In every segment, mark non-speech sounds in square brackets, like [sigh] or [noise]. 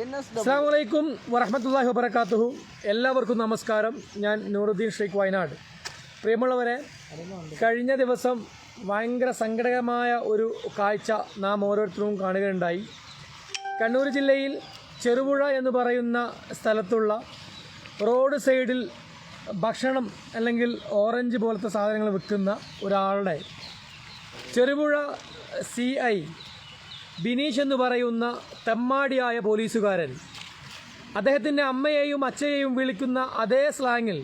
അസ്സാം വലൈക്കും വറഹമത്തല്ലാഹി വബർക്കാത്തുഹു എല്ലാവർക്കും നമസ്കാരം. ഞാൻ നൂറുദ്ദീൻ ഷെയ്ഖ് വയനാട്. പ്രിയമുള്ളവരെ കഴിഞ്ഞ ദിവസം ഭയങ്കര സങ്കടകരമായ ഒരു കാഴ്ച നാം ഓരോരുത്തരും കാണുകയുണ്ടായി. കണ്ണൂർ ജില്ലയിൽ ചെറുപുഴ എന്ന് പറയുന്ന സ്ഥലത്തുള്ള റോഡ് സൈഡിൽ ഭക്ഷണം അല്ലെങ്കിൽ ഓറഞ്ച് പോലത്തെ സാധനങ്ങൾ വിൽക്കുന്ന ഒരാളുടെ ചെറുപുഴ സി ഐ ബിനീഷ് എന്ന് പറയുന്ന തെമ്മാടിയായ പോലീസുകാരൻ. അദ്ദേഹത്തിന്റെ അമ്മയെയും അച്ഛയെയും വിളിക്കുന്ന അതേ സ്ലാങ്ങിൽ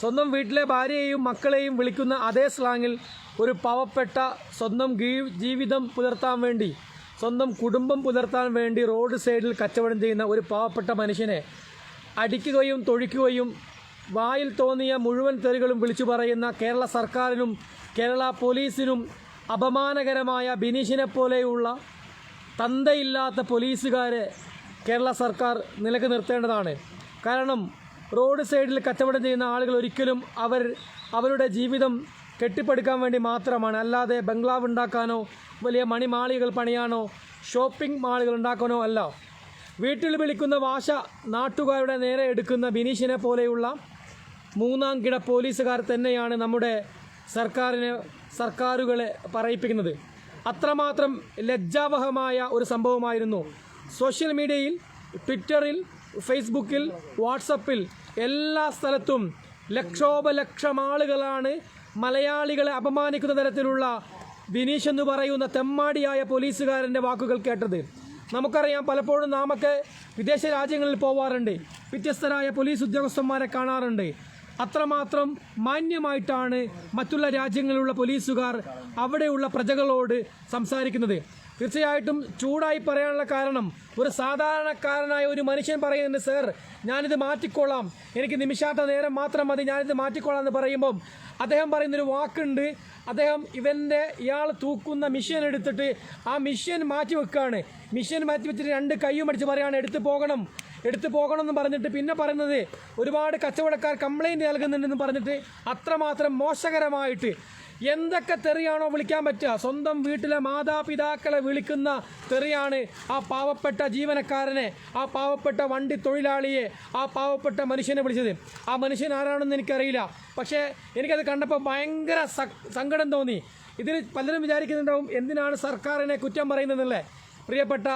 സ്വന്തം വീട്ടിലെ ഭാര്യയെയും മക്കളെയും വിളിക്കുന്ന അതേ സ്ലാങ്ങിൽ ഒരു പാവപ്പെട്ട സ്വന്തം ജീവിതം പുലർത്താൻ വേണ്ടി സ്വന്തം കുടുംബം പുലർത്താൻ വേണ്ടി റോഡ് സൈഡിൽ കച്ചവടം ചെയ്യുന്ന ഒരു പാവപ്പെട്ട മനുഷ്യനെ അടിക്കുകയും തൊഴിക്കുകയും വായിൽ തോന്നിയ മുഴുവൻ തെറികളും വിളിച്ചു പറയുന്ന കേരള സർക്കാരിനും കേരള പോലീസിനും അപമാനകരമായ ബിനീഷിനെ പോലെയുള്ള തന്തയില്ലാത്ത പോലീസുകാരെ കേരള സർക്കാർ നിലയ്ക്ക് നിർത്തേണ്ടതാണ്. കാരണം റോഡ് സൈഡിൽ കച്ചവടം ചെയ്യുന്ന ആളുകൾ ഒരിക്കലും അവർ അവരുടെ ജീവിതം കെട്ടിപ്പടുക്കാൻ വേണ്ടി മാത്രമാണ്. അല്ലാതെ ബംഗ്ലാവ് ഉണ്ടാക്കാനോ വലിയ മണിമാളികൾ പണിയാനോ ഷോപ്പിംഗ് മാളുകൾ ഉണ്ടാക്കാനോ അല്ല. വീട്ടിൽ വിളിക്കുന്ന ഭാഷ നാട്ടുകാരുടെ നേരെ എടുക്കുന്ന ബിനീഷിനെ പോലെയുള്ള മൂന്നാം കിട പോലീസുകാർ തന്നെയാണ് നമ്മുടെ സർക്കാരിനെ സർക്കാരുകളെ പറയിപ്പിക്കുന്നത്. അത്രമാത്രം ലജ്ജാവഹമായ ഒരു സംഭവമായിരുന്നു. സോഷ്യൽ മീഡിയയിൽ ട്വിറ്ററിൽ ഫേസ്ബുക്കിൽ വാട്സപ്പിൽ എല്ലാ സ്ഥലത്തും ലക്ഷോപലക്ഷം ആളുകളാണ് മലയാളികളെ അപമാനിക്കുന്ന തരത്തിലുള്ള ബിനീഷ് എന്ന് പറയുന്ന തെമ്മാടിയായ പോലീസുകാരന്റെ വാക്കുകൾ കേട്ടത്. നമുക്കറിയാം പലപ്പോഴും നാമൊക്കെ വിദേശ രാജ്യങ്ങളിൽ പോവാറുണ്ട്. വ്യത്യസ്തരായ പോലീസ് ഉദ്യോഗസ്ഥന്മാരെ കാണാറുണ്ട്. അത്രമാത്രം മാന്യമായിട്ടാണ് മറ്റുള്ള രാജ്യങ്ങളിലുള്ള പോലീസുകാർ അവിടെയുള്ള പ്രജകളോട് സംസാരിക്കുന്നത്. തീർച്ചയായിട്ടും ചൂടായി പറയാനുള്ള കാരണം ഒരു സാധാരണക്കാരനായ ഒരു മനുഷ്യൻ പറയുന്നുണ്ട് സർ ഞാനിത് മാറ്റിക്കൊള്ളാം. എനിക്ക് നിമിഷാത്ത നേരം മാത്രം മതി ഞാനിത് മാറ്റിക്കൊള്ളാം എന്ന് പറയുമ്പം അദ്ദേഹം പറയുന്നൊരു വാക്കുണ്ട്. അദ്ദേഹം ഇവന്റെ ഇയാൾ തൂക്കുന്ന മിഷ്യൻ എടുത്തിട്ട് ആ മിഷ്യൻ മാറ്റി വെക്കുകയാണ് മിഷ്യൻ മാറ്റി വെച്ചിട്ട് രണ്ട് കൈയും അടിച്ച് പറയാണ് എടുത്തു പോകണം. എടുത്തു പോകണമെന്ന് പറഞ്ഞിട്ട് പിന്നെ പറയുന്നത് ഒരുപാട് കച്ചവടക്കാർ കംപ്ലൈന്റ് നൽകുന്നുണ്ടെന്ന് പറഞ്ഞിട്ട് അത്രമാത്രം മോശകരമായിട്ട് എന്തൊക്കെ തെറിയാണോ വിളിക്കാൻ പറ്റുക? സ്വന്തം വീട്ടിലെ മാതാപിതാക്കളെ വിളിക്കുന്ന തെറിയാണ് ആ പാവപ്പെട്ട ജീവനക്കാരനെ ആ പാവപ്പെട്ട വണ്ടി തൊഴിലാളിയെ ആ പാവപ്പെട്ട മനുഷ്യനെ വിളിച്ചത്. ആ മനുഷ്യൻ ആരാണെന്ന് എനിക്കറിയില്ല. പക്ഷേ എനിക്കത് കണ്ടപ്പോൾ ഭയങ്കര സങ്കടം തോന്നി. ഇതിൽ പലരും വിചാരിക്കുന്നുണ്ടാവും എന്തിനാണ് സർക്കാരിനെ കുറ്റം പറയുന്നതെന്നല്ലേ? പ്രിയപ്പെട്ട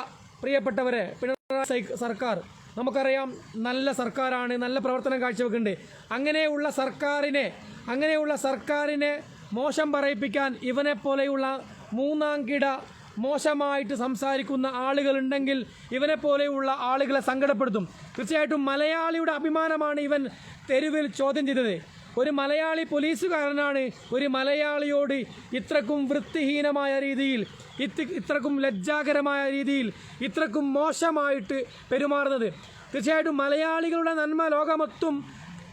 പ്രിയപ്പെട്ടവരെ പിണറായി സർക്കാർ നമുക്കറിയാം നല്ല സർക്കാരാണ് നല്ല പ്രവർത്തനം കാഴ്ചവെക്കുന്നുണ്ട്. അങ്ങനെയുള്ള സർക്കാരിനെ അങ്ങനെയുള്ള സർക്കാരിനെ മോശം പറയിപ്പിക്കാൻ ഇവനെ പോലെയുള്ള മൂന്നാം കിട മോശമായിട്ട് സംസാരിക്കുന്ന ആളുകളുണ്ടെങ്കിൽ ഇവനെ പോലെയുള്ള ആളുകളെ സങ്കടപ്പെടുത്തും. തീർച്ചയായിട്ടും മലയാളിയുടെ അഭിമാനമാണ് ഇവൻ തെരുവിൽ ചോദ്യം ചെയ്തത്. ഒരു മലയാളി പോലീസുകാരനാണ്. ഒരു മലയാളിയോട് ഇത്രക്കും വൃത്തിഹീനമായ രീതിയിൽ ഇത്ര ഇത്രക്കും ലജ്ജാകരമായ രീതിയിൽ ഇത്രക്കും മോശമായിട്ട് പെരുമാറുന്നത്. തീർച്ചയായിട്ടും മലയാളികളുടെ നന്മ ലോകമൊത്തും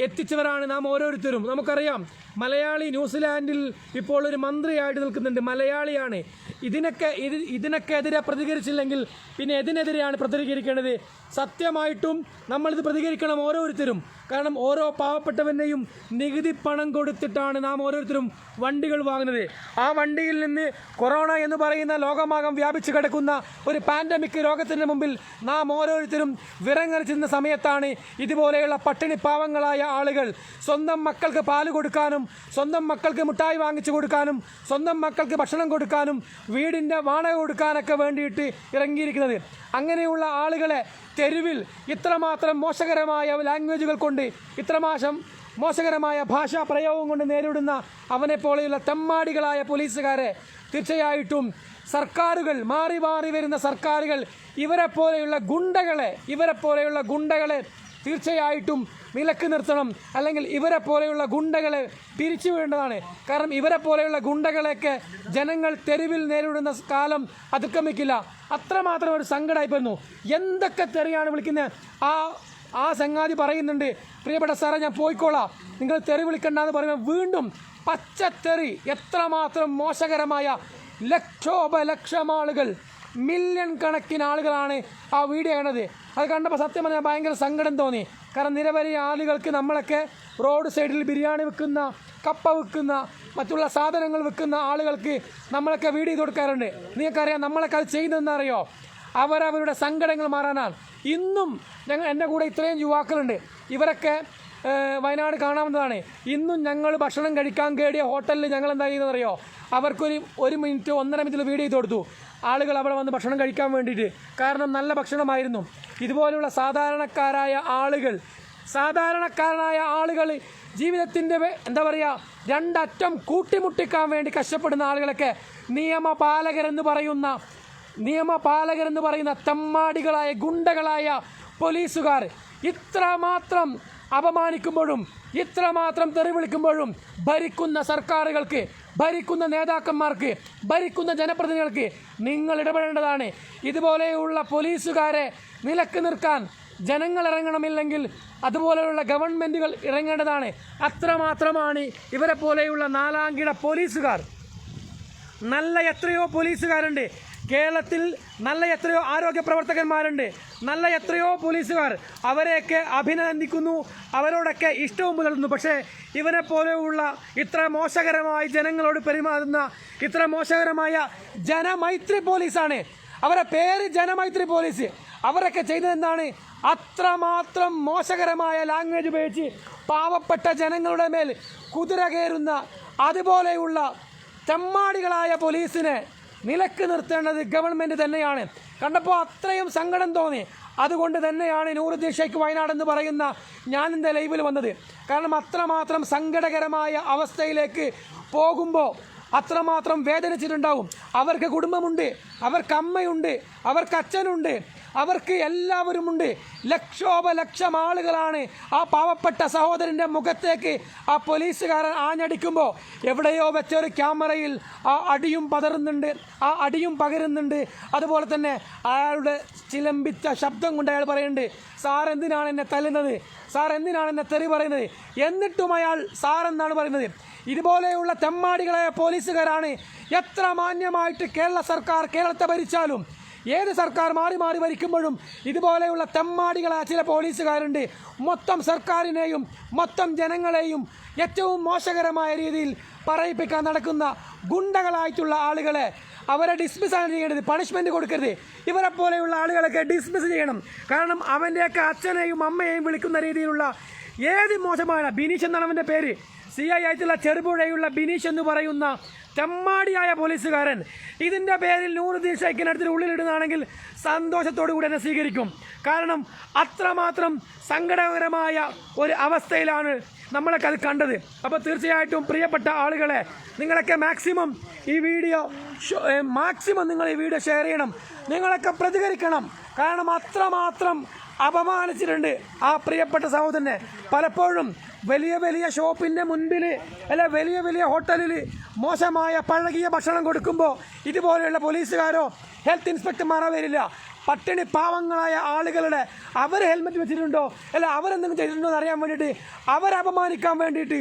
എത്തിച്ചവരാണ് നാം ഓരോരുത്തരും. നമുക്കറിയാം മലയാളി ന്യൂസിലാൻഡിൽ ഇപ്പോൾ ഒരു മന്ത്രിയായിട്ട് നിൽക്കുന്നുണ്ട് മലയാളിയാണ്. ഇതിനൊക്കെ ഇത് ഇതിനൊക്കെ എതിരെ പ്രതികരിച്ചില്ലെങ്കിൽ പിന്നെ എതിനെതിരെയാണ് പ്രതികരിക്കേണ്ടത്? സത്യമായിട്ടും നമ്മളിത് പ്രതികരിക്കണം ഓരോരുത്തരും. കാരണം ഓരോ പാവപ്പെട്ടവനെയും നികുതി പണം കൊടുത്തിട്ടാണ് നാം ഓരോരുത്തരും വണ്ടികൾ വാങ്ങുന്നത്. ആ വണ്ടിയിൽ നിന്ന് കൊറോണ എന്ന് പറയുന്ന ലോകമാകം വ്യാപിച്ചു കിടക്കുന്ന ഒരു പാൻഡമിക് രോഗത്തിന് മുമ്പിൽ നാം ഓരോരുത്തരും വിറങ്ങലിച്ചിരുന്ന സമയത്താണ് ഇതുപോലെയുള്ള പട്ടിണി പാവങ്ങളായ ആളുകൾ സ്വന്തം മക്കൾക്ക് പാൽ കൊടുക്കാനും സ്വന്തം മക്കൾക്ക് മിഠായി വാങ്ങിച്ചു കൊടുക്കാനും സ്വന്തം മക്കൾക്ക് ഭക്ഷണം കൊടുക്കാനും വീടിന്റെ വാടക കൊടുക്കാനൊക്കെ വേണ്ടിയിട്ട് ഇറങ്ങിയിരിക്കുന്നത്. അങ്ങനെയുള്ള ആളുകളെ തെരുവിൽ ഇത്രമാത്രം മോശകരമായ ലാംഗ്വേജുകൾ കൊണ്ട് ഇത്രമാശം മോശകരമായ ഭാഷാ പ്രയോഗം കൊണ്ട് നേരിടുന്ന അവനെ പോലെയുള്ള തെമ്മാടികളായ പോലീസുകാരെ തീർച്ചയായിട്ടും സർക്കാരുകൾ മാറി മാറി വരുന്ന സർക്കാരുകൾ ഇവരെ പോലെയുള്ള ഗുണ്ടകളെ ഇവരെ പോലെയുള്ള ഗുണ്ടകളെ തീർച്ചയായിട്ടും വിലക്ക് നിർത്തണം. അല്ലെങ്കിൽ ഇവരെ പോലെയുള്ള ഗുണ്ടകളെ പിരിച്ചുവിടേണ്ടതാണ് കാരണം ഇവരെ പോലെയുള്ള ഗുണ്ടകളെയൊക്കെ ജനങ്ങൾ തെരുവിൽ നേരിടുന്ന കാലം അതിക്രമിക്കില്ല. അത്രമാത്രം ഒരു സങ്കടമായി പോയിരുന്നു എന്തൊക്കെ തെറിയാണ് വിളിക്കുന്നത്? ആ ആ സംഗാതി പറയുന്നുണ്ട് പ്രിയപ്പെട്ട സാറേ ഞാൻ പോയിക്കോളാം. നിങ്ങൾ തെറി വിളിക്കണ്ടെന്ന് പറയുമ്പോൾ വീണ്ടും പച്ചത്തെറി എത്രമാത്രം മോശകരമായ ലക്ഷോപലക്ഷം ആളുകൾ മില്യൺ കണക്കിന് ആളുകളാണ് ആ വീഡിയോ കാണുന്നത് അത് കണ്ടപ്പോൾ സത്യം പറഞ്ഞാൽ ഭയങ്കര സങ്കടം തോന്നി. കാരണം നിരവധി ആളുകൾക്ക് നമ്മളൊക്കെ റോഡ് സൈഡിൽ ബിരിയാണി വിൽക്കുന്ന കപ്പ വിൽക്കുന്ന മറ്റുള്ള സാധനങ്ങൾ വിൽക്കുന്ന ആളുകൾക്ക് നമ്മളൊക്കെ വീഡിയോ ചെയ്ത് കൊടുക്കാറുണ്ട്. നിങ്ങൾക്കറിയാം നമ്മളൊക്കെ അത് ചെയ്യുന്നതെന്ന് അറിയോ? അവരവരുടെ സങ്കടങ്ങൾ മാറാനാണ് ഇന്നും ഞങ്ങൾ എന്റെ കൂടെ ഇത്രയും യുവാക്കളുണ്ട്. ഇവരൊക്കെ വയനാട് കാണാവുന്നതാണ്. ഇന്നും ഞങ്ങൾ ഭക്ഷണം കഴിക്കാൻ കേടിയ ഹോട്ടലിൽ ഞങ്ങൾ എന്താ ചെയ്യുന്നതെന്നറിയോ? അവർക്കൊരു ഒരു മിനിറ്റ് ഒന്നര മിനിറ്റിൽ വീഡിയോ ചെയ്ത് കൊടുത്തു. ആളുകൾ അവിടെ വന്ന് ഭക്ഷണം കഴിക്കാൻ വേണ്ടിയിട്ട്. കാരണം നല്ല ഭക്ഷണമായിരുന്നു. ഇതുപോലെയുള്ള സാധാരണക്കാരായ ആളുകൾ സാധാരണക്കാരനായ ആളുകൾ ജീവിതത്തിന്റെ എന്താ പറയുക രണ്ടറ്റം കൂട്ടിമുട്ടിക്കാൻ വേണ്ടി കഷ്ടപ്പെടുന്ന ആളുകളൊക്കെ നിയമപാലകരെന്ന് പറയുന്ന നിയമപാലകരെന്ന് പറയുന്ന തമ്മാടികളായ ഗുണ്ടകളായ പോലീസുകാർ ഇത്രമാത്രം അപമാനിക്കുമ്പോഴും ഇത്രമാത്രം തെറി വിളിക്കുമ്പോഴും ഭരിക്കുന്ന സർക്കാരുകൾക്ക് ഭരിക്കുന്ന നേതാക്കന്മാർക്ക് ഭരിക്കുന്ന ജനപ്രതിനിധികൾക്ക് നിങ്ങൾ ഇടപെടേണ്ടതാണ്. ഇതുപോലെയുള്ള പോലീസുകാരെ നിലയ്ക്ക് നിർക്കാൻ ജനങ്ങൾ ഇറങ്ങണമില്ലെങ്കിൽ അതുപോലെയുള്ള ഗവൺമെന്റുകൾ ഇറങ്ങേണ്ടതാണ്. അത്രമാത്രമാണ് ഇവരെ പോലെയുള്ള നാലാംകിട പോലീസുകാർ. നല്ല എത്രയോ പോലീസുകാരുണ്ട്. കേരളത്തിൽ നല്ല എത്രയോ ആരോഗ്യ പ്രവർത്തകന്മാരുണ്ട്. നല്ല എത്രയോ പോലീസുകാർ അവരെയൊക്കെ അഭിനന്ദിക്കുന്നു. അവരോടൊക്കെ ഇഷ്ടവും പുലർത്തുന്നു. പക്ഷേ ഇവനെ പോലെയുള്ള ഇത്ര മോശകരമായി ജനങ്ങളോട് പെരുമാറുന്ന ഇത്ര മോശകരമായ ജനമൈത്രി പോലീസാണ്. അവരുടെ പേര് ജനമൈത്രി പോലീസ്. അവരൊക്കെ ചെയ്തതെന്താണ് അത്രമാത്രം മോശകരമായ ലാംഗ്വേജ് ഉപയോഗിച്ച് പാവപ്പെട്ട ജനങ്ങളുടെ മേൽ കുതിര കയറുന്ന അതുപോലെയുള്ള തെമ്മാടികളായ പോലീസിനെ നിലയ്ക്ക് നിർത്തേണ്ടത് ഗവൺമെന്റ് തന്നെയാണ്. കണ്ടപ്പോൾ അത്രയും സങ്കടം തോന്നി. അതുകൊണ്ട് തന്നെയാണ് നൂറുദ്ദീൻ ദിശയ്ക്ക് വയനാട് എന്ന് പറയുന്ന ഞാൻ എന്റെ ലൈവിൽ വന്നത്. കാരണം അത്രമാത്രം സങ്കടകരമായ അവസ്ഥയിലേക്ക് പോകുമ്പോൾ അത്രമാത്രം വേദനിച്ചിട്ടുണ്ടാവും. അവർക്ക് കുടുംബമുണ്ട് അവർക്ക് അമ്മയുണ്ട് അവർക്ക് അച്ഛനുണ്ട്. അവർക്ക് എല്ലാവരുമുണ്ട്. ലക്ഷോപലക്ഷം ആളുകളാണ് ആ പാവപ്പെട്ട സഹോദരന്റെ മുഖത്തേക്ക് ആ പോലീസുകാരൻ ആഞ്ഞടിക്കുമ്പോൾ എവിടെയോ വെച്ചൊരു ക്യാമറയിൽ ആ അടിയും പതറുന്നുണ്ട് ആ അടിയും പകരുന്നുണ്ട്. അതുപോലെ തന്നെ അയാളുടെ ചിലമ്പിച്ച ശബ്ദം കൊണ്ട് അയാൾ പറയുന്നുണ്ട് സാർ എന്തിനാണ് എന്നെ തല്ലുന്നത്? സാർ എന്തിനാണ് എന്നെ തെറി പറയുന്നത്? എന്നിട്ടും അയാൾ സാർ എന്നാണ് പറയുന്നത്. ഇതുപോലെയുള്ള തെമ്മാടികളായ പോലീസുകാരാണ് എത്ര മാന്യമായിട്ട് കേരള സർക്കാർ കേരളത്തെ ഭരിച്ചാലും ഏത് സർക്കാർ മാറി മാറി ഭരിക്കുമ്പോഴും ഇതുപോലെയുള്ള തെമ്മാടികളായ ചില പോലീസുകാരുണ്ട്. മൊത്തം സർക്കാരിനെയും മൊത്തം ജനങ്ങളെയും ഏറ്റവും മോശകരമായ രീതിയിൽ പറയിപ്പിക്കാൻ നടക്കുന്ന ഗുണ്ടകളായിട്ടുള്ള ആളുകളെ അവരെ ഡിസ്മിസ് ആണ് ചെയ്യേണ്ടത്. പണിഷ്മെന്റ് കൊടുക്കരുത്. ഇവരെ പോലെയുള്ള ആളുകളൊക്കെ ഡിസ്മിസ് ചെയ്യണം. കാരണം അവന്റെയൊക്കെ അച്ഛനെയും അമ്മയെയും വിളിക്കുന്ന രീതിയിലുള്ള ഏത് മോശമായ ബിനീഷ് എന്നാണ് അവന്റെ പേര്? സി ഐ ആയിട്ടുള്ള ചെറുപുഴയുള്ള ബിനീഷ് എന്ന് പറയുന്ന തെമ്മാടിയായ പോലീസുകാരൻ ഇതിന്റെ പേരിൽ നൂറ് ഷൈഖിനടുത്ത് ഉള്ളിലിടുന്നതാണെങ്കിൽ സന്തോഷത്തോടു കൂടി എന്നെ സ്വീകരിക്കും. കാരണം അത്രമാത്രം സങ്കടകരമായ ഒരു അവസ്ഥയിലാണ് നമ്മളൊക്കെ അത് കണ്ടത്. അപ്പോൾ തീർച്ചയായിട്ടും പ്രിയപ്പെട്ട ആളുകളെ നിങ്ങളൊക്കെ മാക്സിമം ഈ വീഡിയോ മാക്സിമം നിങ്ങൾ ഈ വീഡിയോ ഷെയർ ചെയ്യണം. നിങ്ങളൊക്കെ പ്രതികരിക്കണം. കാരണം അത്രമാത്രം അപമാനിച്ചിട്ടുണ്ട് ആ പ്രിയപ്പെട്ട സഹോദരനെ. പലപ്പോഴും വലിയ വലിയ ഷോപ്പിന്റെ മുൻപിൽ അല്ല വലിയ വലിയ ഹോട്ടലിൽ മോശമായ പഴകിയ ഭക്ഷണം കൊടുക്കുമ്പോൾ ഇതുപോലെയുള്ള പോലീസുകാരോ ഹെൽത്ത് ഇൻസ്പെക്ടർമാരോ വരില്ല. പട്ടിണി പാവങ്ങളായ ആളുകളുടെ അവർ ഹെൽമെറ്റ് വെച്ചിട്ടുണ്ടോ? അല്ല അവരെന്തെങ്കിലും ചെയ്തിട്ടുണ്ടോ എന്ന് അറിയാൻ വേണ്ടിയിട്ട് അവരെ അപമാനിക്കാൻ വേണ്ടിയിട്ട്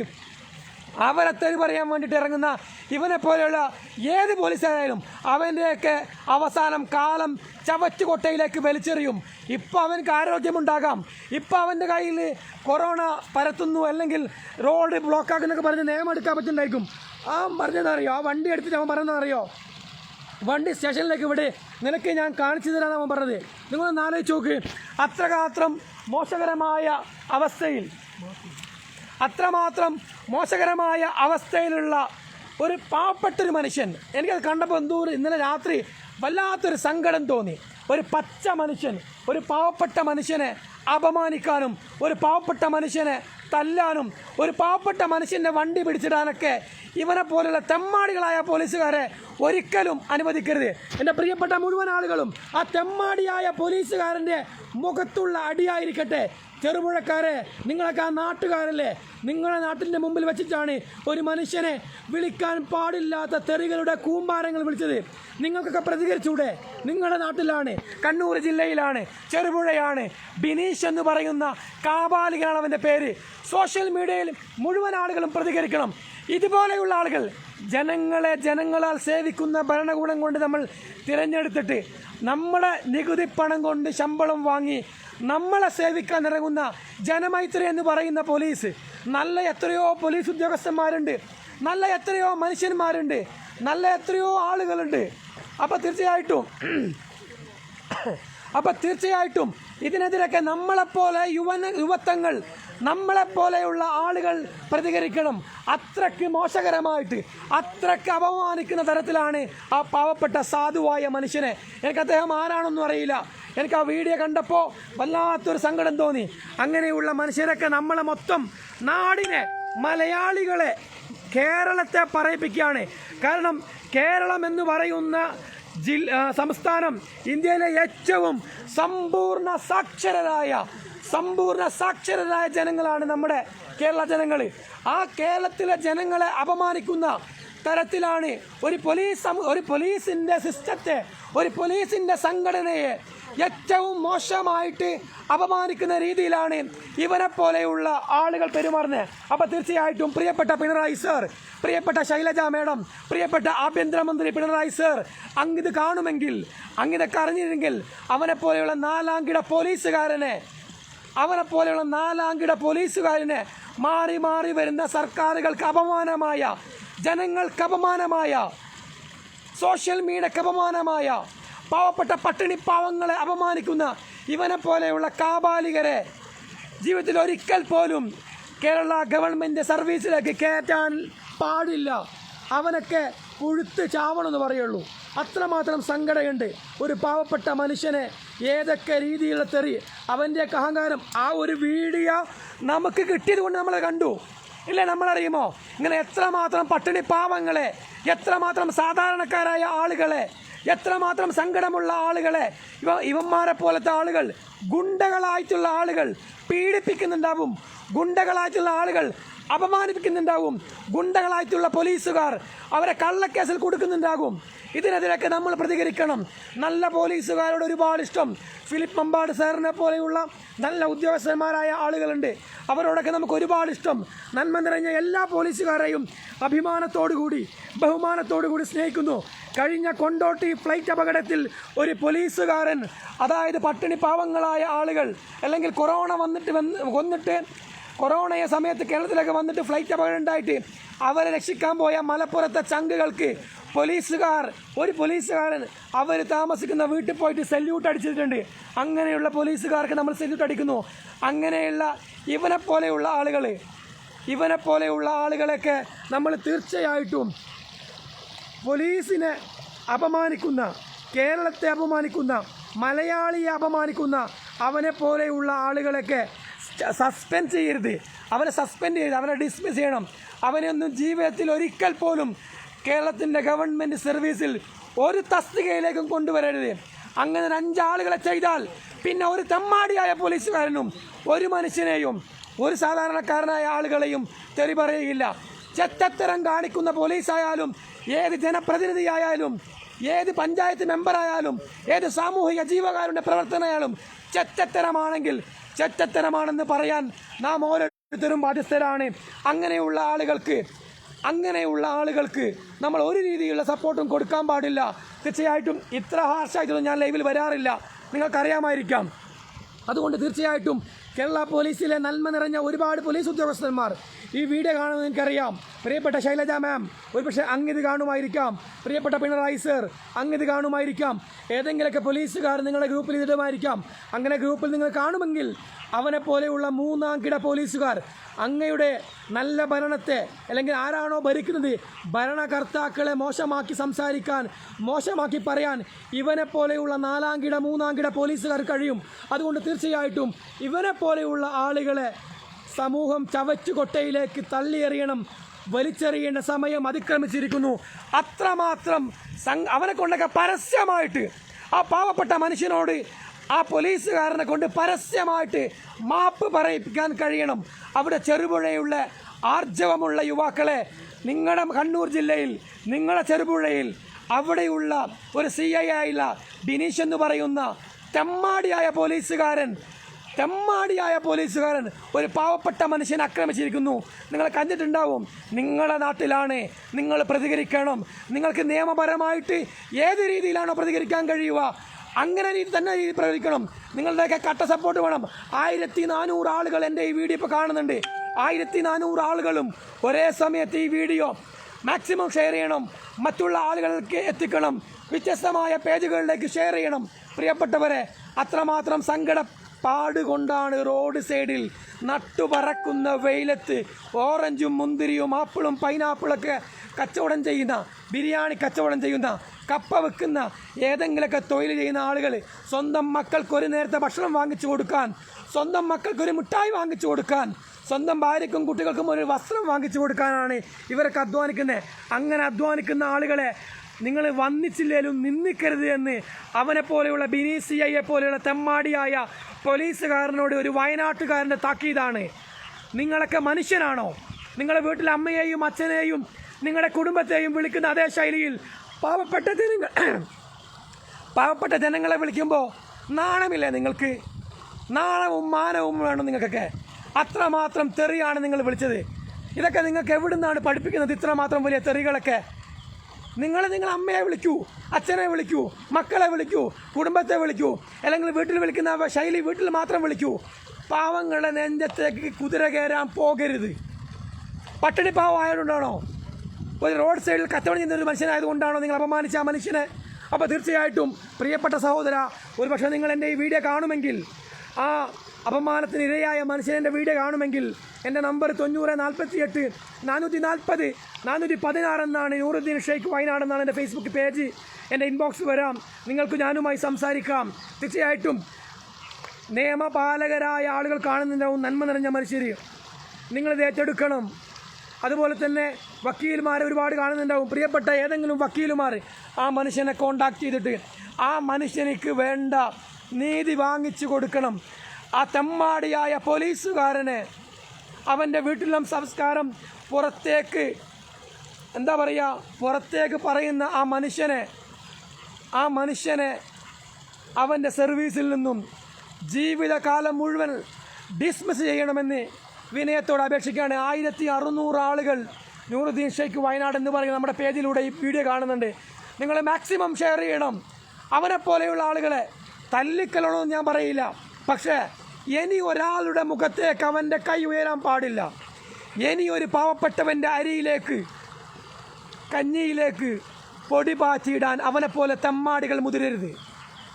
അവരെ തെറി പറയാൻ വേണ്ടിയിട്ട് ഇറങ്ങുന്ന ഇവനെ പോലെയുള്ള ഏത് പോലീസുകാരായാലും അവന്റെയൊക്കെ അവസാനം കാലം ചവറ്റുകൊട്ടയിലേക്ക് വലിച്ചെറിയും. ഇപ്പം അവനക്ക് ആരോഗ്യമുണ്ടാകാം. ഇപ്പം അവന്റെ കയ്യിൽ കൊറോണ പരത്തുന്നു അല്ലെങ്കിൽ റോഡ് ബ്ലോക്കാക്കുന്നൊക്കെ പറഞ്ഞ് നിയമം എടുക്കാൻ പറ്റുന്നുണ്ടായിരിക്കും ആ പറഞ്ഞതെന്നറിയോ ആ വണ്ടി എടുത്തിട്ട് അവൻ പറഞ്ഞതെന്നറിയോ വണ്ടി സ്റ്റേഷനിലേക്ക് ഇവിടെ നിനക്ക് ഞാൻ കാണിച്ചു തരാമെന്ന് അവൻ പറഞ്ഞത്. നിങ്ങളൊന്ന് ആലോചിച്ച് നോക്ക്. അത്രമാത്രം മോശകരമായ അവസ്ഥയിൽ അത്രമാത്രം മോശകരമായ അവസ്ഥയിലുള്ള ഒരു പാവപ്പെട്ടൊരു മനുഷ്യൻ. എനിക്കത് കണ്ടപ്പോൾ എന്തോ ഇന്നലെ രാത്രി വല്ലാത്തൊരു സങ്കടം തോന്നി. ഒരു പച്ച മനുഷ്യൻ ഒരു പാവപ്പെട്ട മനുഷ്യനെ അപമാനിക്കാനും ഒരു പാവപ്പെട്ട മനുഷ്യനെ തല്ലാനും ഒരു പാവപ്പെട്ട മനുഷ്യന്റെ വണ്ടി പിടിച്ചിടാനൊക്കെ ഇവനെ പോലുള്ള തെമ്മാടികളായ പോലീസുകാരെ ഒരിക്കലും അനുവദിക്കരുത്. എന്റെ പ്രിയപ്പെട്ട മുഴുവൻ ആളുകളും ആ തെമ്മാടിയായ പോലീസുകാരന്റെ മുഖത്തുള്ള അടിയായിരിക്കട്ടെ. ചെറുപുഴക്കാരെ നിങ്ങളൊക്കെ ആ നാട്ടുകാരല്ലേ? നിങ്ങളെ നാട്ടിന്റെ മുമ്പിൽ വെച്ചിട്ടാണ് ഒരു മനുഷ്യനെ വിളിക്കാൻ പാടില്ലാത്ത തെറികളുടെ കൂമ്പാരങ്ങൾ വിളിച്ചത്. നിങ്ങൾക്കൊക്കെ പ്രതികരിച്ചൂടെ? നിങ്ങളുടെ നാട്ടിലാണ് കണ്ണൂർ ജില്ലയിലാണ് ചെറുപുഴയാണ്. ബിനീഷ് എന്ന് പറയുന്ന കാപാലികനാണ് അവന്റെ പേര്. സോഷ്യൽ മീഡിയയിൽ മുഴുവൻ ആളുകളും പ്രതികരിക്കണം. ഇതുപോലെയുള്ള ആളുകൾ ജനങ്ങളെ ജനങ്ങളാൽ സേവിക്കുന്ന ഭരണകൂടം കൊണ്ട് നമ്മൾ തിരഞ്ഞെടുത്തിട്ട് നമ്മളെ നികുതി പണം കൊണ്ട് ശമ്പളം വാങ്ങി നമ്മളെ സേവിക്കാൻ ഇറങ്ങുന്ന ജനമൈത്രി എന്ന് പറയുന്ന പോലീസ്. നല്ല എത്രയോ പോലീസ് ഉദ്യോഗസ്ഥന്മാരുണ്ട്. നല്ല എത്രയോ മനുഷ്യന്മാരുണ്ട്. നല്ല എത്രയോ ആളുകളുണ്ട്. അപ്പോൾ തീർച്ചയായിട്ടും അപ്പം തീർച്ചയായിട്ടും ഇതിനെതിരൊക്കെ നമ്മളെപ്പോലെ യുവന യുവത്വങ്ങൾ നമ്മളെപ്പോലെയുള്ള ആളുകൾ പ്രതികരിക്കണം. അത്രയ്ക്ക് മോശകരമായിട്ട് അത്രയ്ക്ക് അപമാനിക്കുന്ന തരത്തിലാണ് ആ പാവപ്പെട്ട സാധുവായ മനുഷ്യനെ. എനിക്ക് അദ്ദേഹം ആരാണെന്നും അറിയില്ല. എനിക്ക് ആ വീഡിയോ കണ്ടപ്പോൾ വല്ലാത്തൊരു സങ്കടം തോന്നി. അങ്ങനെയുള്ള മനുഷ്യരൊക്കെ നമ്മളെ മൊത്തം നാടിനെ മലയാളികളെ കേരളത്തെ പറയിപ്പിക്കുകയാണ്. കാരണം കേരളം എന്ന് പറയുന്ന ജില്ല സംസ്ഥാനം ഇന്ത്യയിലെ ഏറ്റവും സമ്പൂർണ സാക്ഷരരായ സമ്പൂർണ സാക്ഷരരായ ജനങ്ങളാണ് നമ്മുടെ കേരള ജനങ്ങൾ. ആ കേരളത്തിലെ ജനങ്ങളെ അപമാനിക്കുന്ന തരത്തിലാണ് ഒരു പോലീസ് ഒരു പോലീസിന്റെ സിസ്റ്റത്തെ ഒരു പോലീസിന്റെ സംഘടനയെ ഏറ്റവും മോശമായിട്ട് അപമാനിക്കുന്ന രീതിയിലാണ് ഇവനെ പോലെയുള്ള ആളുകൾ പെരുമാറുന്നത്. അപ്പോൾ തീർച്ചയായിട്ടും പ്രിയപ്പെട്ട പിണറായി സർ പ്രിയപ്പെട്ട ശൈലജ മേഡം പ്രിയപ്പെട്ട ആഭ്യന്തരമന്ത്രി പിണറായി സർ അങ്ങിത് കാണുമെങ്കിൽ അങ്ങിത് കറിഞ്ഞിരുന്നെങ്കിൽ അവനെ പോലെയുള്ള നാലാംകിട പോലീസുകാരനെ അവനെ പോലെയുള്ള നാലാംകിട പോലീസുകാരനെ മാറി മാറി വരുന്ന സർക്കാരുകൾക്ക് അപമാനമായ ജനങ്ങൾക്ക് അപമാനമായ സോഷ്യൽ മീഡിയക്ക് അപമാനമായ പാവപ്പെട്ട പട്ടിണി പാവങ്ങളെ അപമാനിക്കുന്ന ഇവനെ പോലെയുള്ള കാബാലികരെ ജീവിതത്തിൽ ഒരിക്കൽ പോലും കേരള ഗവൺമെന്റ് സർവീസിലേക്ക് കയറ്റാൻ പാടില്ല. അവനൊക്കെ പുഴുത്ത് ചാവണമെന്ന് പറയുള്ളൂ. അത്രമാത്രം സങ്കടമുണ്ട് ഒരു പാവപ്പെട്ട മനുഷ്യനെ ഏതൊക്കെ രീതിയിലുള്ള തെറി അവന്റെയൊക്കെ അഹങ്കാരം ആ ഒരു വീഡിയോ നമുക്ക് കിട്ടിയത് കൊണ്ട് നമ്മൾ കണ്ടു. ഇല്ലേ നമ്മളറിയുമോ? ഇങ്ങനെ എത്രമാത്രം പട്ടിണി പാവങ്ങളെ എത്രമാത്രം സാധാരണക്കാരായ ആളുകളെ എത്രമാത്രം സങ്കടമുള്ള ആളുകളെ ഇവ ഇവന്മാരെ പോലത്തെ ആളുകൾ ഗുണ്ടകളായിട്ടുള്ള ആളുകൾ പീഡിപ്പിക്കുന്നുണ്ടാവും. ഗുണ്ടകളായിട്ടുള്ള ആളുകൾ അപമാനിപ്പിക്കുന്നുണ്ടാവും. ഗുണ്ടകളായിട്ടുള്ള പോലീസുകാർ അവരെ കള്ളക്കേസിൽ കൊടുക്കുന്നുണ്ടാകും. ഇതിനെതിരൊക്കെ നമ്മൾ പ്രതികരിക്കണം. നല്ല പോലീസുകാരോട് ഒരുപാട് ഇഷ്ടം. ഫിലിപ്പ് മമ്പാട് സാറിനെ പോലെയുള്ള നല്ല ഉദ്യോഗസ്ഥന്മാരായ ആളുകളുണ്ട്. അവരോടൊക്കെ നമുക്ക് ഒരുപാട് ഇഷ്ടം. നന്മ നിറഞ്ഞ എല്ലാ പോലീസുകാരെയും അഭിമാനത്തോടുകൂടി ബഹുമാനത്തോടുകൂടി ബഹുമാനത്തോടു കൂടി സ്നേഹിക്കുന്നു. കഴിഞ്ഞ കൊണ്ടോട്ടി ഫ്ലൈറ്റ് അപകടത്തിൽ ഒരു പോലീസുകാരൻ അതായത് പട്ടിണി പാവങ്ങളായ ആളുകൾ അല്ലെങ്കിൽ കൊറോണ വന്നിട്ട് വന്ന് കൊന്നിട്ട് കൊറോണയെ സമയത്ത് കേരളത്തിലൊക്കെ വന്നിട്ട് ഫ്ലൈറ്റ് അപകടം ഉണ്ടായിട്ട് അവരെ രക്ഷിക്കാൻ പോയ മലപ്പുറത്തെ ചങ്കുകൾക്ക് പോലീസുകാർ ഒരു പോലീസുകാരൻ അവർ താമസിക്കുന്ന വീട്ടിൽ പോയിട്ട് സല്യൂട്ട് അടിച്ചിട്ടുണ്ട്. അങ്ങനെയുള്ള പോലീസുകാർക്ക് നമ്മൾ സല്യൂട്ട് അടിക്കുന്നു. അങ്ങനെയുള്ള ഇവനെ പോലെയുള്ള ആളുകൾ ഇവനെ പോലെയുള്ള ആളുകളെയൊക്കെ നമ്മൾ തീർച്ചയായിട്ടും പോലീസിനെ അപമാനിക്കുന്ന കേരളത്തെ അപമാനിക്കുന്ന മലയാളിയെ അപമാനിക്കുന്ന അവനെ പോലെയുള്ള ആളുകളൊക്കെ സസ്പെൻഡ് ചെയ്യരുത്. അവനെ സസ്പെൻഡ് ചെയ്ത് അവനെ ഡിസ്മിസ് ചെയ്യണം. അവനെയൊന്നും ജീവിതത്തിൽ ഒരിക്കൽ പോലും കേരളത്തിന്റെ ഗവൺമെന്റ് സർവീസിൽ ഒരു തസ്തികയിലേക്കും കൊണ്ടുവരരുത്. അങ്ങനെ ഒരു അഞ്ചാളുകളെ ചെയ്താൽ പിന്നെ ഒരു തെമ്മാടിയായ പോലീസുകാരനും ഒരു മനുഷ്യനെയും ഒരു സാധാരണക്കാരനായ ആളുകളെയും തെറി പറയുകയില്ല. ചെത്തത്തരം കാണിക്കുന്ന പോലീസായാലും ഏത് ജനപ്രതിനിധിയായാലും ഏത് പഞ്ചായത്ത് മെമ്പറായാലും ഏത് സാമൂഹിക ജീവകാരുടെ പ്രവർത്തനമായാലും ചെറ്റത്തരമാണെങ്കിൽ ചെറ്റത്തരമാണെന്ന് പറയാൻ നാം ഓരോരുത്തരും ബാധ്യസ്ഥരാണ്. അങ്ങനെയുള്ള ആളുകൾക്ക് അങ്ങനെയുള്ള ആളുകൾക്ക് നമ്മൾ ഒരു രീതിയിലുള്ള സപ്പോർട്ടും കൊടുക്കാൻ പാടില്ല. തീർച്ചയായിട്ടും ഇത്ര ഹാർഷായിട്ടൊന്നും ഞാൻ ലൈവിൽ വരാറില്ല. നിങ്ങൾക്കറിയാമായിരിക്കാം. അതുകൊണ്ട് തീർച്ചയായിട്ടും കേരള പോലീസിലെ നന്മ നിറഞ്ഞ ഒരുപാട് പോലീസ് ഉദ്യോഗസ്ഥന്മാർ ഈ വീഡിയോ കാണുന്നത് എനിക്കറിയാം. പ്രിയപ്പെട്ട ശൈലജ മാം ഒരുപക്ഷെ അങ്ങിത് കാണുമായിരിക്കാം. പ്രിയപ്പെട്ട പിണറായി സർ അങ്ങിത് കാണുമായിരിക്കാം. ഏതെങ്കിലുമൊക്കെ പോലീസുകാർ നിങ്ങളുടെ ഗ്രൂപ്പിൽ ഇതിടുമായിരിക്കാം അങ്ങനെ ഗ്രൂപ്പിൽ നിങ്ങൾ കാണുമെങ്കിൽ അവനെ പോലെയുള്ള മൂന്നാം കിട പോലീസുകാർ അങ്ങയുടെ നല്ല ഭരണത്തെ അല്ലെങ്കിൽ ആരാണോ ഭരിക്കുന്നത് ഭരണകർത്താക്കളെ മോശമാക്കി സംസാരിക്കാൻ മോശമാക്കി പറയാൻ ഇവനെ പോലെയുള്ള നാലാം കിട മൂന്നാം കിട പോലീസുകാർ കഴിയും. അതുകൊണ്ട് തീർച്ചയായിട്ടും ഇവനെ പോലെയുള്ള ആളുകളെ സമൂഹം ചവറ്റുകൊട്ടയിലേക്ക് തള്ളിയെറിയണം വലിച്ചെറിയേണ്ട സമയം അതിക്രമിച്ചിരിക്കുന്നു. അത്രമാത്രം അവനെ കൊണ്ടൊക്കെ പരസ്യമായിട്ട് ആ പാവപ്പെട്ട മനുഷ്യനോട് ആ പോലീസുകാരനെ കൊണ്ട് പരസ്യമായിട്ട് മാപ്പ് പറയിപ്പിക്കാൻ കഴിയണം. അവിടെ ചെറുപുഴയുള്ള ആർജവമുള്ള യുവാക്കളെ നിങ്ങളുടെ കണ്ണൂർ ജില്ലയിൽ നിങ്ങളുടെ ചെറുപുഴയിൽ അവിടെയുള്ള ഒരു സി ഐ ആയുള്ള ബിനീഷ് എന്ന് പറയുന്ന തെമ്മാടിയായ പോലീസുകാരൻ തെമ്മാടിയായ പോലീസുകാരൻ ഒരു പാവപ്പെട്ട മനുഷ്യനെ ആക്രമിച്ചിരിക്കുന്നു. നിങ്ങൾ കണ്ടിട്ടുണ്ടാവും. നിങ്ങളുടെ നാട്ടിലാണ് നിങ്ങൾ പ്രതികരിക്കണം. നിങ്ങൾക്ക് നിയമപരമായിട്ട് ഏത് രീതിയിലാണോ പ്രതികരിക്കാൻ കഴിയുക അങ്ങനെ രീതി തന്നെ രീതി പ്രതികരിക്കണം നിങ്ങളുടെയൊക്കെ കട്ട സപ്പോർട്ട് വേണം. ആയിരത്തി നാനൂറ് ആളുകൾ എന്റെ ഈ വീഡിയോ ഇപ്പോൾ കാണുന്നുണ്ട്. ആയിരത്തി നാനൂറ് ആളുകളും ഒരേ സമയത്ത് ഈ വീഡിയോ മാക്സിമം ഷെയർ ചെയ്യണം. മറ്റുള്ള ആളുകൾക്ക് എത്തിക്കണം. വ്യത്യസ്തമായ പേജുകളിലേക്ക് ഷെയർ ചെയ്യണം. പ്രിയപ്പെട്ടവരെ അത്രമാത്രം സങ്കട പാടുകൊണ്ടാണ് റോഡ് സൈഡിൽ നട്ടുപറക്കുന്ന വെയിലത്ത് ഓറഞ്ചും മുന്തിരിയും ആപ്പിളും പൈനാപ്പിളൊക്കെ കച്ചവടം ചെയ്യുന്ന ബിരിയാണി കച്ചവടം ചെയ്യുന്ന കപ്പ വെക്കുന്ന ഏതെങ്കിലുമൊക്കെ തൊഴിൽ ചെയ്യുന്ന ആളുകൾ സ്വന്തം മക്കൾക്ക് ഒരു നേരത്തെ ഭക്ഷണം വാങ്ങിച്ചു കൊടുക്കാൻ സ്വന്തം മക്കൾക്ക് ഒരു മിഠായി വാങ്ങിച്ചു കൊടുക്കാൻ സ്വന്തം ഭാര്യക്കും കുട്ടികൾക്കും ഒരു വസ്ത്രം വാങ്ങിച്ചു കൊടുക്കാനാണ് ഇവരൊക്കെ അധ്വാനിക്കുന്നത്. അങ്ങനെ അധ്വാനിക്കുന്ന ആളുകളെ നിങ്ങൾ വന്നിച്ചില്ലേലും നിന്നിക്കരുത് എന്ന് അവനെ പോലെയുള്ള ബിനീസിയയെ പോലെയുള്ള തെമ്മാടിയായ പോലീസുകാരനോട് ഒരു വയനാട്ടുകാരന്റെ താക്കീതാണ്. നിങ്ങളൊക്കെ മനുഷ്യനാണോ? നിങ്ങളുടെ വീട്ടിലെ അമ്മയെയും അച്ഛനെയും നിങ്ങളുടെ കുടുംബത്തെയും വിളിക്കുന്ന അതേ ശൈലിയിൽ പാവപ്പെട്ട ജനങ്ങൾ പാവപ്പെട്ട ജനങ്ങളെ വിളിക്കുമ്പോൾ നാണമില്ലേ നിങ്ങൾക്ക്? നാണവും മാനവും വേണം നിങ്ങൾക്കൊക്കെ. അത്രമാത്രം തെറിയാണ് നിങ്ങൾ വിളിച്ചത്. ഇതൊക്കെ നിങ്ങൾക്ക് എവിടുന്നാണ് പഠിപ്പിക്കുന്നത് ഇത്രമാത്രം വലിയ തെറികളൊക്കെ? നിങ്ങൾ നിങ്ങൾ അമ്മയെ വിളിക്കൂ അച്ഛനെ വിളിക്കൂ മക്കളെ വിളിക്കൂ കുടുംബത്തെ വിളിക്കൂ അല്ലെങ്കിൽ വീട്ടിൽ വിളിക്കുന്ന ശൈലി വീട്ടിൽ മാത്രം വിളിക്കൂ. പാവങ്ങളുടെ നെഞ്ചത്തേക്ക് കുതിര കയറാൻ പോകരുത്. പട്ടിണി പാവം ആയതുകൊണ്ടാണോ ഒരു റോഡ് സൈഡിൽ കച്ചവടം ചെയ്യുന്ന ഒരു മനുഷ്യനായതുകൊണ്ടാണോ നിങ്ങൾ അപമാനിച്ച ആ മനുഷ്യനെ? അപ്പോൾ തീർച്ചയായിട്ടും പ്രിയപ്പെട്ട സഹോദര ഒരുപക്ഷെ നിങ്ങൾ എന്റെ ഈ വീഡിയോ കാണുമെങ്കിൽ ആ അപമാനത്തിന് ഇരയായ മനുഷ്യന്റെ വീഡിയോ കാണുമെങ്കിൽ എന്റെ നമ്പർ തൊണ്ണൂറ് നാൽപ്പത്തി എട്ട് നാനൂറ്റി നാൽപ്പത് നാനൂറ്റി പതിനാറ് എന്നാണ് നൂറുദ്ദീൻ ഷെയ്ഖ് വയനാട് എന്നാണ് എന്റെ ഫേസ്ബുക്ക് പേജ്. എന്റെ ഇൻബോക്സ് വരാം. നിങ്ങൾക്ക് ഞാനുമായി സംസാരിക്കാം. തീർച്ചയായിട്ടും നിയമപാലകരായ ആളുകൾ കാണുന്നുണ്ടാവും നന്മ നിറഞ്ഞ മനുഷ്യർ നിങ്ങളിത് ഏറ്റെടുക്കണം. അതുപോലെ തന്നെ വക്കീൽമാർ ഒരുപാട് കാണുന്നുണ്ടാവും. പ്രിയപ്പെട്ട ഏതെങ്കിലും വക്കീലുമാർ ആ മനുഷ്യനെ കോണ്ടാക്ട് ചെയ്തിട്ട് ആ മനുഷ്യനിക്ക് വേണ്ട നീതി വാങ്ങിച്ചു കൊടുക്കണം. ആ തെമ്മാടിയായ പോലീസുകാരന് അവന്റെ വീട്ടിലും സംസ്കാരം പുറത്തേക്ക് എന്താ പറയുക പുറത്തേക്ക് പറയുന്ന ആ മനുഷ്യനെ ആ മനുഷ്യനെ അവന്റെ സർവീസിൽ നിന്നും ജീവിതകാലം മുഴുവൻ ഡിസ്മിസ് ചെയ്യണമെന്ന് വിനയത്തോട് അപേക്ഷിക്കുകയാണ്. ആയിരത്തി അറുന്നൂറ് ആളുകൾ നൂറുദ്ദീൻ ഷെയ്ഖ് വയനാട് എന്ന് പറയുന്ന നമ്മുടെ പേജിലൂടെ ഈ വീഡിയോ കാണുന്നുണ്ട്. നിങ്ങൾ മാക്സിമം ഷെയർ ചെയ്യണം. അവനെപ്പോലെയുള്ള ആളുകളെ തല്ലിക്കലണമെന്ന് ഞാൻ പറയില്ല. പക്ഷേ ഇനി ഒരാളുടെ മുഖത്തേക്ക് അവന്റെ കൈ ഉയരാൻ പാടില്ല. ഇനി ഒരു പാവപ്പെട്ടവന്റെ അരിയിലേക്ക് കഞ്ഞിയിലേക്ക് പൊടി പാച്ചിയിടാൻ അവനെപ്പോലെ തെമ്മാടികൾ മുതിരരുത്.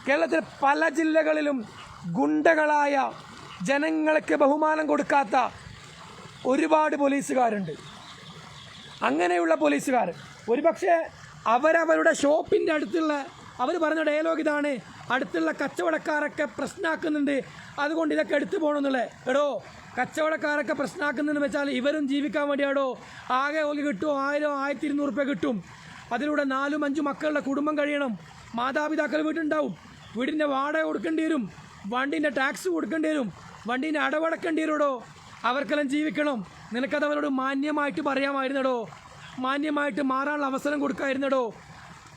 കേരളത്തിലെ പല ജില്ലകളിലും ഗുണ്ടകളായ ജനങ്ങൾക്ക് ബഹുമാനം കൊടുക്കാത്ത ഒരുപാട് പോലീസുകാരുണ്ട്. അങ്ങനെയുള്ള പോലീസുകാർ. ഒരുപക്ഷെ അവരവരുടെ ഷോപ്പിന്റെ അടുത്തുള്ള അവർ പറഞ്ഞ ഡയലോഗ് ഇതാണ് അടുത്തുള്ള കച്ചവടക്കാരൊക്കെ പ്രശ്നമാക്കുന്നുണ്ട് അതുകൊണ്ട് ഇതൊക്കെ എടുത്തു പോകണമെന്നുള്ളത് എടോ കച്ചവടക്കാരൊക്കെ പ്രശ്നമാക്കുന്നതെന്ന് വെച്ചാൽ ഇവരും ജീവിക്കാൻ വേണ്ടിയാടോ? ആകെ ഒരു കിട്ടും ആയിരം ആയിരത്തി ഇരുന്നൂറ് രൂപ കിട്ടും. അതിലൂടെ നാലും അഞ്ചും മക്കളുടെ കുടുംബം കഴിയണം. മാതാപിതാക്കൾ വീട്ടുണ്ടാവും വീടിന്റെ വാടക കൊടുക്കേണ്ടി വരും. വണ്ടീന്റെ ടാക്സ് കൊടുക്കേണ്ടി വരും. വണ്ടീന്റെ അടവടക്കേണ്ടി വരുമോ അവർക്കെല്ലാം ജീവിക്കണം. നിനക്കത് അവരോട് മാന്യമായിട്ട് പറയാമായിരുന്നടോ. മാന്യമായിട്ട് മാറാനുള്ള അവസരം കൊടുക്കാമായിരുന്നടോ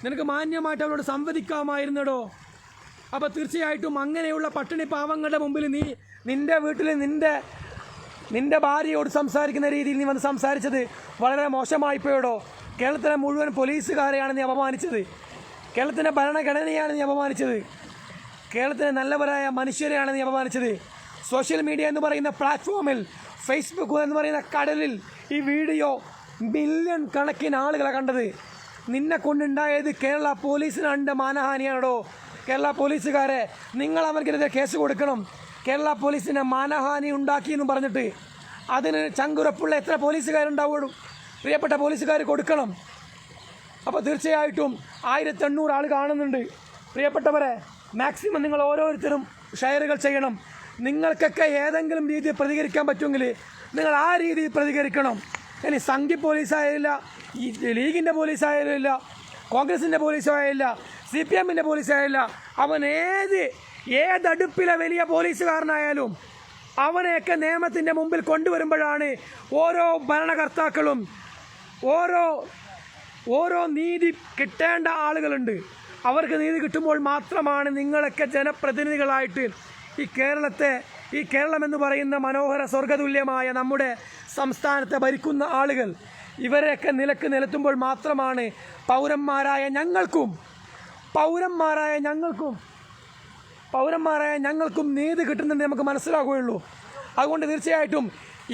നിനക്ക് മാന്യമായിട്ട് അവരോട് സംവദിക്കാമായിരുന്നടോ. അപ്പോൾ തീർച്ചയായിട്ടും അങ്ങനെയുള്ള പട്ടിണി പാവങ്ങളുടെ മുമ്പിൽ നീ നിന്റെ വീട്ടിൽ നിന്റെ നിന്റെ ഭാര്യയോട് സംസാരിക്കുന്ന രീതിയിൽ നീ വന്ന് സംസാരിച്ചത് വളരെ മോശമായിപ്പോയോടോ കേരളത്തിലെ മുഴുവൻ പോലീസുകാരെയാണ് നീ അപമാനിച്ചത്. കേരളത്തിന്റെ ഭരണഘടനയാണ് നീ അപമാനിച്ചത്. കേരളത്തിലെ നല്ലവരായ മനുഷ്യരെയാണ് നീ അപമാനിച്ചത്. സോഷ്യൽ മീഡിയ എന്ന് പറയുന്ന പ്ലാറ്റ്ഫോമിൽ ഫേസ്ബുക്ക് എന്ന് പറയുന്ന കടലിൽ ഈ വീഡിയോ മില്യൺ കണക്കിന് ആളുകളെ കണ്ടത്. നിന്നെ കൊണ്ടുണ്ടായത് കേരള പോലീസിനാണ്ട് മാനഹാനിയാണോ കേരള പോലീസുകാരെ നിങ്ങൾ അവർക്കെതിരെ കേസ് കൊടുക്കണം. കേരള പോലീസിനെ മാനഹാനി ഉണ്ടാക്കി എന്ന് പറഞ്ഞിട്ട് അതിന് ചങ്കുറപ്പുള്ള എത്ര പോലീസുകാരുണ്ടാവുള്ളൂ? പ്രിയപ്പെട്ട പോലീസുകാർ കൊടുക്കണം. അപ്പോൾ തീർച്ചയായിട്ടും ആയിരത്തി എണ്ണൂറ് ആൾ കാണുന്നുണ്ട്. പ്രിയപ്പെട്ടവരെ മാക്സിമം നിങ്ങൾ ഓരോരുത്തരും ഷെയറുകൾ ചെയ്യണം. നിങ്ങൾക്കൊക്കെ ഏതെങ്കിലും രീതിയിൽ പ്രതികരിക്കാൻ പറ്റുമെങ്കിൽ നിങ്ങൾ ആ രീതിയിൽ പ്രതികരിക്കണം. ഇനി സംഘി പോലീസായാലില്ല ലീഗിന്റെ പോലീസായാലും ഇല്ല കോൺഗ്രസിന്റെ പോലീസായില്ല സി പി എമ്മിന്റെ പോലീസായല്ല അവൻ ഏത് ഏതടുപ്പിലെ വലിയ പോലീസുകാരനായാലും അവനെയൊക്കെ നിയമത്തിന്റെ മുമ്പിൽ കൊണ്ടുവരുമ്പോഴാണ് ഓരോ ഭരണകർത്താക്കളും ഓരോ ഓരോ നീതി കിട്ടേണ്ട ആളുകളുണ്ട്. അവർക്ക് നീതി കിട്ടുമ്പോൾ മാത്രമാണ് നിങ്ങളൊക്കെ ജനപ്രതിനിധികളായിട്ട് ഈ കേരളത്തെ ഈ കേരളം എന്ന് പറയുന്ന മനോഹര സ്വർഗതുല്യമായ നമ്മുടെ സംസ്ഥാനത്തെ ഭരിക്കുന്ന ആളുകൾ. ഇവരെയൊക്കെ നിലയ്ക്ക് നിലത്തുമ്പോൾ മാത്രമാണ് പൗരന്മാരായ ഞങ്ങൾക്കും പൗരന്മാരായ ഞങ്ങൾക്കും പൗരന്മാരായ ഞങ്ങൾക്കും നീതി കിട്ടുന്നുണ്ട് നമുക്ക് മനസ്സിലാകുകയുള്ളൂ. അതുകൊണ്ട് തീർച്ചയായിട്ടും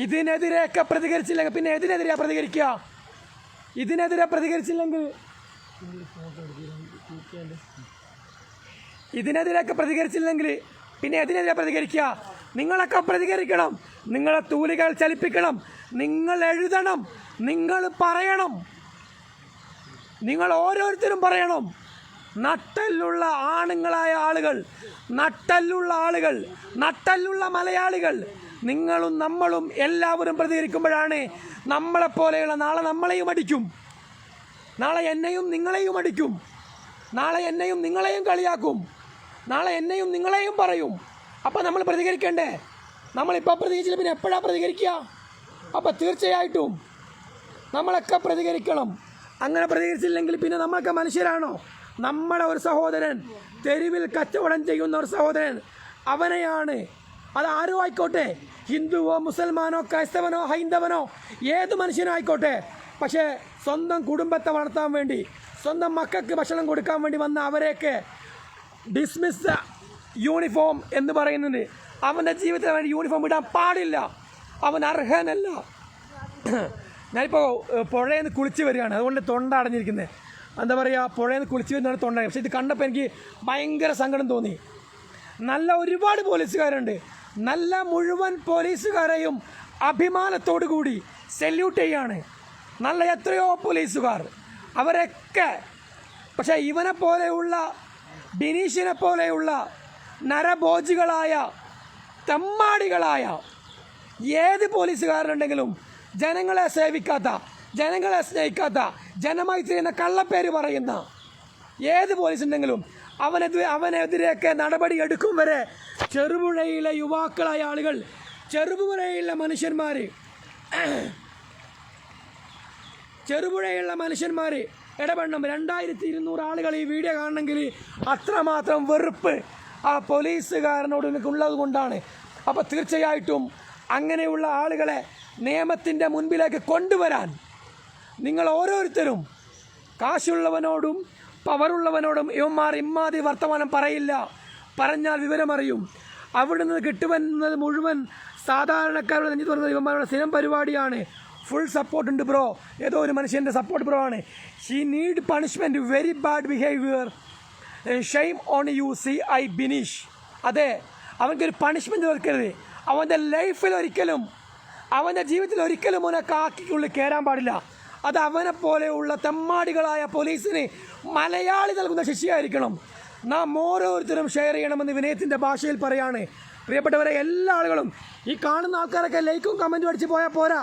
ഇതിനെതിരെയൊക്കെ പ്രതികരിച്ചില്ലെങ്കിൽ പിന്നെ എതിനെതിരെയാണ് പ്രതികരിക്കുക? ഇതിനെതിരെ പ്രതികരിച്ചില്ലെങ്കിൽ ഇതിനെതിരെയൊക്കെ പ്രതികരിച്ചില്ലെങ്കിൽ പിന്നെ എതിനെതിരെ പ്രതികരിക്കുക? നിങ്ങളൊക്കെ പ്രതികരിക്കണം. നിങ്ങളെ തൂലികൾ ചലിപ്പിക്കണം. നിങ്ങൾ എഴുതണം. നിങ്ങൾ പറയണം. നിങ്ങൾ ഓരോരുത്തരും പറയണം. നട്ടലുള്ള ആണുങ്ങളായ ആളുകൾ നട്ടലുള്ള ആളുകൾ നട്ടലുള്ള മലയാളികൾ. നിങ്ങളും നമ്മളും എല്ലാവരും പ്രതികരിക്കുമ്പോഴാണ് നമ്മളെപ്പോലെയുള്ള നാളെ നമ്മളെയും അടിക്കും. നാളെ എന്നെയും നിങ്ങളെയും അടിക്കും. നാളെ എന്നെയും നിങ്ങളെയും കളിയാക്കും. നാളെ എന്നെയും നിങ്ങളെയും പറയും. അപ്പോൾ നമ്മൾ പ്രതികരിക്കണ്ടേ? നമ്മളിപ്പോൾ പ്രതികരിച്ചില്ല പിന്നെ എപ്പോഴാണ് പ്രതികരിക്കുക? അപ്പോൾ തീർച്ചയായിട്ടും നമ്മളൊക്കെ പ്രതികരിക്കണം. അങ്ങനെ പ്രതികരിച്ചില്ലെങ്കിൽ പിന്നെ നമ്മളൊക്കെ മനുഷ്യരാണോ? നമ്മുടെ ഒരു സഹോദരൻ തെരുവിൽ കച്ചവടം ചെയ്യുന്ന ഒരു സഹോദരൻ. അവനെയാണ്. അത് ആരും ആയിക്കോട്ടെ? ഹിന്ദുവോ മുസൽമാനോ ക്രൈസ്തവനോ ഹൈന്ദവനോ ഏത് മനുഷ്യനോ ആയിക്കോട്ടെ. പക്ഷേ സ്വന്തം കുടുംബത്തെ വളർത്താൻ വേണ്ടി സ്വന്തം മക്കൾക്ക് ഭക്ഷണം കൊടുക്കാൻ വേണ്ടി വന്ന അവരെയൊക്കെ ഡിസ്മിസ് യൂണിഫോം എന്ന് പറയുന്നത് അവന്റെ ജീവിതത്തിന് വേണ്ടി യൂണിഫോം ഇടാൻ പാടില്ല. അവൻ അർഹനല്ല. [clears throat] ഞാനിപ്പോൾ പുഴയിൽ നിന്ന് കുളിച്ച് വരികയാണ്. അതുകൊണ്ട് തൊണ്ട അടഞ്ഞിരിക്കുന്നത് എന്താ പറയുക പുഴയിൽ നിന്ന് കുളിച്ച് വരുന്നതാണ് തൊണ്ടായി പക്ഷേ ഇത് കണ്ടപ്പോൾ എനിക്ക് ഭയങ്കര സങ്കടം തോന്നി. നല്ല ഒരുപാട് പോലീസുകാരുണ്ട്. നല്ല മുഴുവൻ പോലീസുകാരെയും അഭിമാനത്തോടു കൂടി സെല്യൂട്ട് ചെയ്യാണ്. നല്ല എത്രയോ പോലീസുകാർ. അവരൊക്കെ പക്ഷേ ഇവനെ പോലെയുള്ള ബിനീഷിനെ പോലെയുള്ള നരഭോജികളായ തെമ്മാടികളായ ഏത് പോലീസുകാരനുണ്ടെങ്കിലും ജനങ്ങളെ സേവിക്കാത്ത ജനങ്ങളെ സ്നേഹിക്കാത്ത ജനമായി തീരുന്ന കള്ളപ്പേര് പറയുന്ന ഏത് പോലീസ് ഉണ്ടെങ്കിലും അവനെതിരെ അവനെതിരെയൊക്കെ നടപടി എടുക്കും വരെ ചെറുപുഴയിലെ യുവാക്കളായ ആളുകൾ ചെറുപുഴയിലെ മനുഷ്യന്മാർ ചെറുപുഴയിലെ മനുഷ്യന്മാർ ഇടപെടണം. രണ്ടായിരത്തി ഇരുന്നൂറ് ആളുകൾ ഈ വീഡിയോ കാണണമെങ്കിൽ അത്രമാത്രം വെറുപ്പ് ആ പോലീസുകാരനോട് ഉള്ളത് കൊണ്ടാണ്. അപ്പോൾ തീർച്ചയായിട്ടും അങ്ങനെയുള്ള ആളുകളെ നിയമത്തിന്റെ മുൻപിലേക്ക് കൊണ്ടുവരാൻ നിങ്ങൾ ഓരോരുത്തരും കാശുള്ളവനോടും പവറുള്ളവനോടും ഇവന്മാർ ഇമ്മാതി വർത്തമാനം പറയില്ല. പറഞ്ഞാൽ വിവരമറിയും. അവിടെ നിന്ന് കിട്ടുമെന്നത് മുഴുവൻ സാധാരണക്കാരുടെ നെഞ്ചു തുറന്നത് ഇവന്മാരുടെ സ്ഥിരം പരിപാടിയാണ്. ഫുൾ സപ്പോർട്ട് ഉണ്ട് ബ്രോ ഏതോ ഒരു മനുഷ്യന്റെ സപ്പോർട്ട് ബ്രോ ആണ്. She need punishment very bad behaviour shame on you C I Bineesh അതെ അവൻക്കൊരു പണിഷ്മെന്റ് കൊടുക്കരുത് അവന്റെ ലൈഫിൽ ഒരിക്കലും അവന്റെ ജീവിതത്തിൽ ഒരിക്കലും അവനെ കാക്കിക്കുള്ളിൽ കയറാൻ പാടില്ല. അത് അവനെ പോലെയുള്ള തെമ്മാടികളായ പോലീസിന് മലയാളി നൽകുന്ന ശിക്ഷയായിരിക്കണം. നാം ഓരോരുത്തരും ഷെയർ ചെയ്യണമെന്ന് വിനയത്തിന്റെ ഭാഷയിൽ പറയാണ്. പ്രിയപ്പെട്ടവരെ എല്ലാ ആളുകളും ഈ കാണുന്ന ആൾക്കാരൊക്കെ ലൈക്കും കമന്റും അടിച്ച് പോയാൽ പോരാ.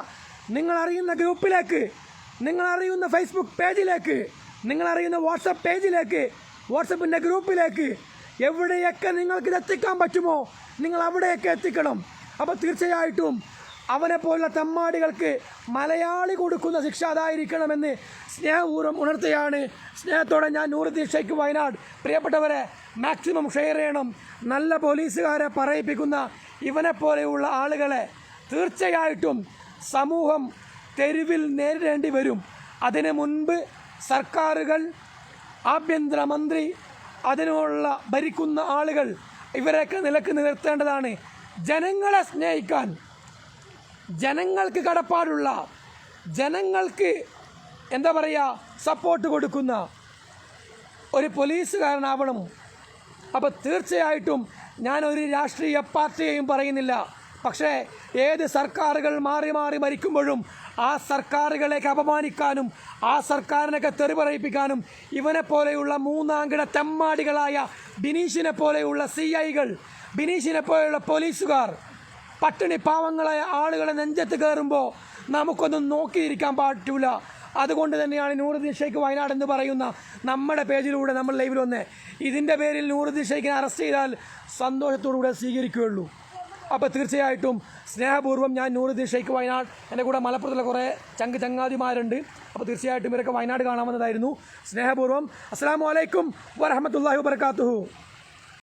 നിങ്ങൾ അറിയുന്ന ഗ്രൂപ്പിലേക്ക് നിങ്ങൾ അറിയുന്ന ഫേസ്ബുക്ക് പേജിലേക്ക് നിങ്ങൾ അറിയുന്ന വാട്സപ്പ് പേജിലേക്ക് വാട്സപ്പിന്റെ ഗ്രൂപ്പിലേക്ക് എവിടെയൊക്കെ നിങ്ങൾക്ക് എത്തിക്കാൻ പറ്റുമോ നിങ്ങൾ അവിടെയൊക്കെ എത്തിക്കണം. അപ്പോൾ തീർച്ചയായിട്ടും അവനെ പോലുള്ള തെമ്മാടികൾക്ക് മലയാളി കൊടുക്കുന്ന ശിക്ഷ അതായിരിക്കണമെന്ന് സ്നേഹപൂർവം ഉണർത്തുകയാണ്. സ്നേഹത്തോടെ ഞാൻ നൂറുദ്ദീൻ ഷെയ്ഖ് വയനാട്. പ്രിയപ്പെട്ടവരെ മാക്സിമം ഷെയർ ചെയ്യണം. നല്ല പോലീസുകാരെ പറയിപ്പിക്കുന്ന ഇവനെപ്പോലെയുള്ള ആളുകളെ തീർച്ചയായിട്ടും സമൂഹം തെരുവിൽ നേരിടേണ്ടി വരും. അതിനു മുൻപ് സർക്കാരുകൾ ആഭ്യന്തരമന്ത്രി അതിനുള്ള ഭരിക്കുന്ന ആളുകൾ ഇവരെയൊക്കെ നിലയ്ക്ക് നിർത്തേണ്ടതാണ് ജനങ്ങളെ സ്നേഹിക്കാൻ ജനങ്ങൾക്ക് കടപ്പാടുള്ള ജനങ്ങൾക്ക് എന്താ പറയുക സപ്പോർട്ട് കൊടുക്കുന്ന ഒരു പോലീസുകാരനാവണം. അപ്പോൾ തീർച്ചയായിട്ടും ഞാൻ ഒരു രാഷ്ട്രീയ പാർട്ടിയെയും പറയുന്നില്ല. പക്ഷേ ഏത് സർക്കാരുകൾ മാറി മാറി മരിക്കുമ്പോഴും ആ സർക്കാരുകളെയൊക്കെ അപമാനിക്കാനും ആ സർക്കാരിനൊക്കെ തെറി പറയിപ്പിക്കാനും ഇവനെ പോലെയുള്ള മൂന്നാംകിട തെമ്മാടികളായ ബിനീഷിനെ പോലെയുള്ള സി ഐകൾ ബിനീഷിനെ പോലെയുള്ള പോലീസുകാർ പട്ടിണി പാവങ്ങളായ ആളുകളെ നെഞ്ചത്ത് കയറുമ്പോൾ നമുക്കൊന്നും നോക്കിയിരിക്കാൻ പറ്റൂല അതുകൊണ്ട് തന്നെയാണ് നൂറുദ്ദീൻ ഷെയ്ഖ് വയനാട് എന്ന് പറയുന്ന നമ്മുടെ പേജിലൂടെ നമ്മൾ ലൈവിൽ വന്ന്. ഇതിന്റെ പേരിൽ നൂറുദ്ദീൻ ഷെയ്ഖിനെ അറസ്റ്റ് ചെയ്താൽ സന്തോഷത്തോടുകൂടെ സ്വീകരിക്കുകയുള്ളൂ. അപ്പോൾ തീർച്ചയായിട്ടും സ്നേഹപൂർവം ഞാൻ നൂറുദ്ദീൻ ഷെയ്ഖ് വയനാട് എന്റെ കൂടെ മലപ്പുറത്തുള്ള കുറേ ചങ്ക് ചങ്ങാതിമാരുണ്ട്. അപ്പോൾ തീർച്ചയായിട്ടും ഇവരൊക്കെ വയനാട് കാണാമെന്നതായിരുന്നു സ്നേഹപൂർവം. അസ്സാം വലൈക്കും വരഹമത്തല്ലാഹി വാബർക്കാത്തുഹു